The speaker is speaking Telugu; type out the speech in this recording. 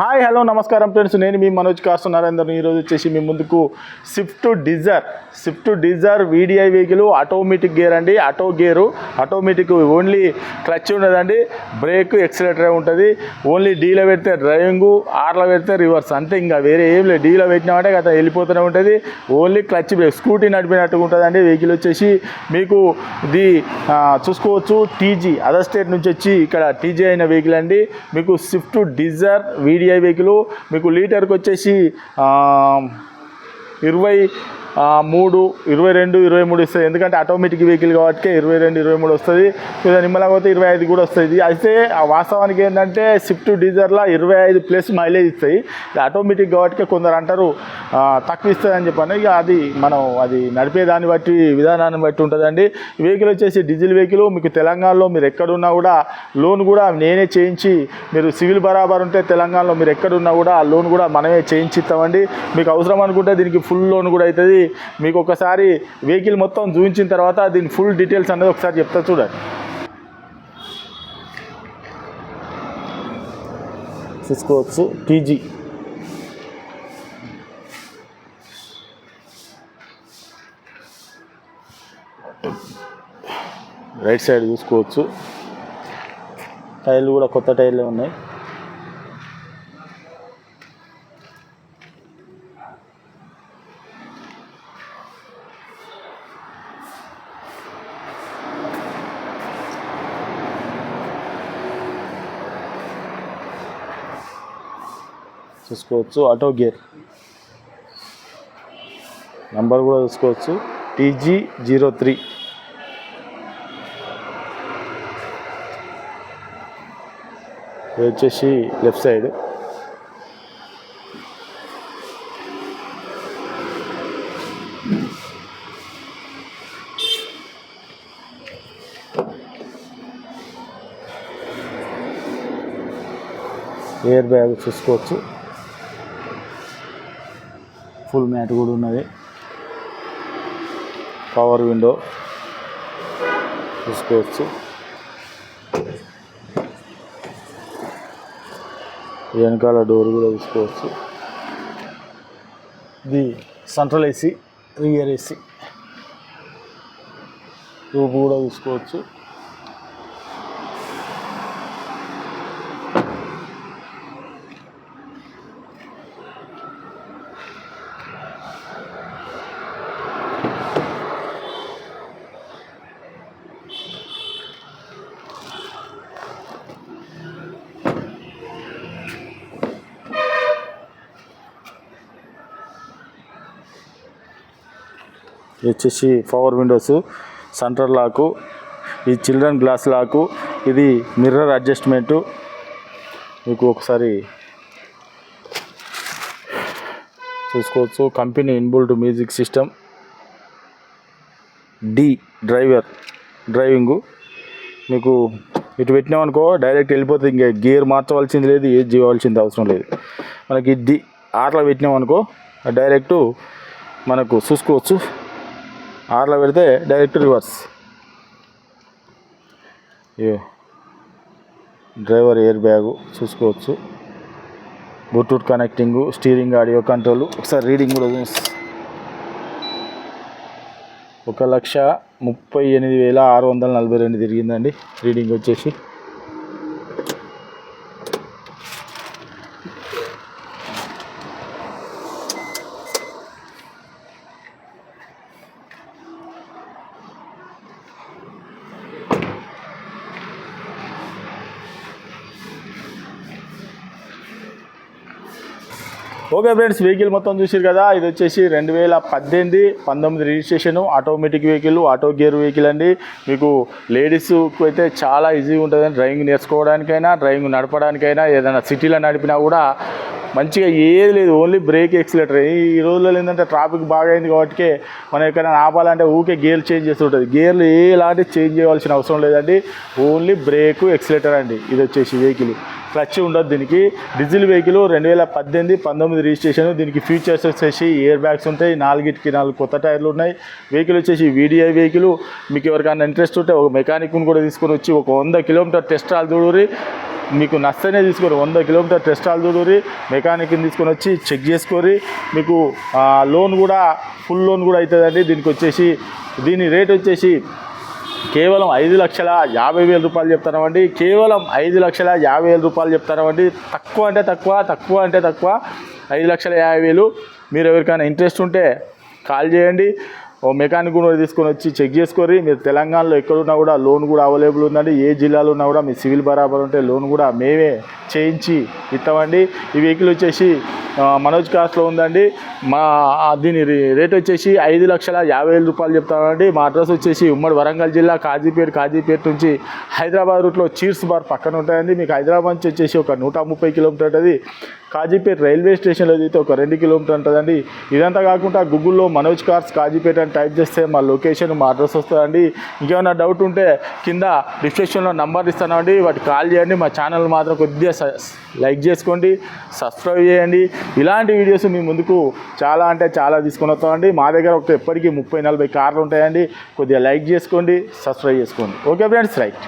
హాయ్ హలో నమస్కారం ఫ్రెండ్స్. నేను మీ మనోజ్ కార్స్ నరేందర్ ఈరోజు వచ్చేసి మీ ముందుకు Swift Dzire Swift Dzire VDI vehicle automatic gear అండి. Auto gear automatic only clutch ఉండదండి బ్రేక్ ఎక్సలేటర్ ఉంటుంది. ఓన్లీ డీలో పెడితే డ్రైవింగ్ ఆర్లో పెడితే రివర్స్ అంతే ఇంకా వేరే ఏం లేదు. డీలో పెట్టినామంటే గత వెళ్ళిపోతూనే ఉంటుంది. ఓన్లీ క్లచ్ బ్రేక్ స్కూటీ నడిపినట్టుగా ఉంటుందండి వెహికల్ వచ్చేసి. మీకు ఇది చూసుకోవచ్చు టీజీ అదర్ స్టేట్ నుంచి వచ్చి ఇక్కడ టీజీ అయిన వెహికల్ అండి. మీకు స్విఫ్ట్ డిజర్ వీడియో వెహికల్ మీకు లీటర్కి వచ్చేసి ఇరవై మూడు ఇరవై రెండు ఇరవై మూడు ఇస్తుంది ఎందుకంటే ఆటోమేటిక్ వెహికల్ కాబట్టి ఇరవై రెండు ఇరవై మూడు వస్తుంది. లేదా నిమ్మలంగా పోతే ఇరవై ఐదు కూడా వస్తుంది. అయితే ఆ వాస్తవానికి ఏంటంటే స్విఫ్ట్ డీజర్లో ఇరవై ఐదు ప్లస్ మైలేజ్ ఇస్తాయి. ఇది ఆటోమేటిక్ కాబట్టి కొందరు అంటారు తక్కువ ఇస్తుంది అని చెప్పాను. ఇక అది మనం అది నడిపే దాన్ని బట్టి విధానాన్ని బట్టి ఉంటుందండి. వెహికల్ వచ్చేసి డీజిల్ వెహికల్ మీకు తెలంగాణలో మీరు ఎక్కడున్నా కూడా లోన్ కూడా నేనే చేయించి మీరు సివిల్ బరాబర్ ఉంటే తెలంగాణలో మీరు ఎక్కడున్నా కూడా ఆ లోన్ కూడా మనమే చేయించి ఇస్తామండి మీకు అవసరం అనుకుంటే దీనికి ఫుల్ లోన్ కూడా అవుతుంది మీకు ఒకసారి వెహికల్ మొత్తం చూపించిన తర్వాత దీని ఫుల్ డీటెయిల్స్ అనేది ఒకసారి చెప్తా చూడండి. చూసుకోవచ్చు టీజీ. రైట్ సైడ్ చూసుకోవచ్చు. టైర్లు కూడా కొత్త టైర్లే ఉన్నాయి. చూసుకోవచ్చు ఆటో గేర్ నంబర్ కూడా చూసుకోవచ్చు టీజీ జీరో త్రీ ఇది వచ్చేసి లెఫ్ట్ సైడ్ ఎయిర్ బ్యాగ్ చూసుకోవచ్చు ఫుల్ మ్యాట్ కూడా ఉన్నది. పవర్ విండో చూసుకోవచ్చు వెనకాల డోర్ కూడా చూసుకోవచ్చు ఇది central AC rear AC roof కూడా చూసుకోవచ్చు ఇది వచ్చేసి పవర్ విండోస్ సెంటర్ లాకు ఈ చిల్డ్రన్ గ్లాస్ లాకు ఇది మిర్రర్ అడ్జస్ట్మెంటు. మీకు ఒకసారి చూసుకోవచ్చు. Company inbuilt music system. D driver driving. మీకు ఇటు పెట్టినామనుకో డైరెక్ట్ వెళ్ళిపోతుంది ఇంకా గేర్ మార్చవలసింది లేదు ఏది చేయవలసింది అవసరం లేదు. మనకి డి ఆర్లో పెట్టినామనుకో డైరెక్ట్ మనకు చూసుకోవచ్చు. ఆర్లో పెడితే direct reverse. Driver air bag చూసుకోవచ్చు. Bluetooth connecting steering audio control. ఒకసారి రీడింగ్ కూడా ఒక లక్ష ముప్పై ఎనిమిది వేల ఆరు వందల నలభై రెండు తిరిగిందండి. రీడింగ్ వచ్చేసి. ఓకే ఫ్రెండ్స్ వెహికల్ మొత్తం చూసారు కదా ఇది వచ్చేసి రెండు వేల పద్దెనిమిది పంతొమ్మిది registration. Automatic vehicle auto gear vehicle అండి. మీకు లేడీస్కు అయితే చాలా ఈజీగా ఉంటుంది. డ్రైవింగ్ నేర్చుకోవడానికైనా డ్రైవింగ్ నడపడానికైనా ఏదైనా సిటీలో నడిపినా కూడా మంచిగా ఏది లేదు. ఓన్లీ బ్రేక్ ఎక్సిలేటర్ ఈ రోజుల్లో ఏంటంటే ట్రాఫిక్ బాగా అయింది కాబట్టి మనం ఎక్కడైనా ఆపాలంటే ఊకే గేర్లు చేంజ్ చేస్తుంటుంది గేర్లు ఎలాంటి చేంజ్ చేయవలసిన అవసరం లేదండి. ఓన్లీ బ్రేక్ ఎక్సిలేటర్ అండి. ఇది వచ్చేసి వెహికల్. క్లచ్ ఉండదు దీనికి. డీజిల్ వెహికల్ రెండు వేల పద్దెనిమిది పంతొమ్మిది రిజిస్ట్రేషన్ దీనికి ఫీచర్స్ వచ్చేసి ఇయర్ బ్యాగ్స్ ఉంటాయి నాలుగిటికి నాలుగు కొత్త టైర్లు ఉన్నాయి. వెహికల్ వచ్చేసి వీడిఐ వెహికల్. మీకు ఎవరికైనా ఇంట్రెస్ట్ ఉంటే ఒక మెకానిక్ను కూడా తీసుకొని వచ్చి ఒక వంద కిలోమీటర్ టెస్ట్ రాలు చూడరి మీకు నచ్చనే తీసుకొని వంద కిలోమీటర్ టెస్ట్ రాలు చూడరి మెకానిక్ని తీసుకొని వచ్చి చెక్ చేసుకోరి మీకు లోన్ కూడా ఫుల్ లోన్ కూడా అవుతుందండి దీనికి వచ్చేసి దీని రేట్ వచ్చేసి కేవలం ఐదు లక్షల యాభై వేల రూపాయలు చెప్తానండి కేవలం ఐదు లక్షల యాభై వేల రూపాయలు చెప్తానండి తక్కువ అంటే తక్కువ తక్కువ అంటే తక్కువ. ఐదు లక్షల యాభై వేలు. మీరు ఎవరికైనా ఇంట్రెస్ట్ ఉంటే కాల్ చేయండి. ఓ మెకానిక్ కూడా తీసుకొని వచ్చి చెక్ చేసుకొని మీరు తెలంగాణలో ఎక్కడున్నా కూడా లోన్ కూడా అవైలబుల్ ఉందండి. ఏ జిల్లాలో ఉన్నా కూడా మీ సివిల్ బరాబర్ ఉంటే లోన్ కూడా మేమే చేయించి ఇస్తామండి. ఈ వెహికల్ వచ్చేసి మనోజ్ కాస్ట్లో ఉందండి. మా దీని రేట్ వచ్చేసి ఐదు లక్షల యాభై వేల రూపాయలు చెప్తామండి. మా అడ్రస్ వచ్చేసి ఉమ్మడి వరంగల్ జిల్లా కాజీపేట కాజీపేట నుంచి హైదరాబాద్ రూట్లో చీర్స్ బార్ పక్కన ఉంటాయండి. మీకు హైదరాబాద్ నుంచి వచ్చేసి ఒక నూట ముప్పై కిలోమీటర్ ఉంటుంది. కాజీపేట రైల్వే స్టేషన్లో అయితే ఒక రెండు కిలోమీటర్ ఉంటుందండి. ఇదంతా కాకుండా గూగుల్లో మనోజ్ కార్స్ కాజీపేట అని టైప్ చేస్తే మా లొకేషన్ మా అడ్రస్ వస్తుందండి. ఇంకేమైనా డౌట్ ఉంటే కింద డిస్క్రిప్షన్లో నంబర్ ఇస్తానండి. వాటికి కాల్ చేయండి. మా ఛానల్ మాత్రం కొద్దిగా లైక్ చేసుకోండి సబ్స్క్రైబ్ చేయండి. ఇలాంటి వీడియోస్ మీ ముందుకు చాలా అంటే చాలా తీసుకుని వస్తామండి. మా దగ్గర ఒక ఎప్పటికీ ముప్పై నలభై కార్లు ఉంటాయండి. కొద్దిగా లైక్ చేసుకోండి సబ్స్క్రైబ్ చేసుకోండి. Okay friends right.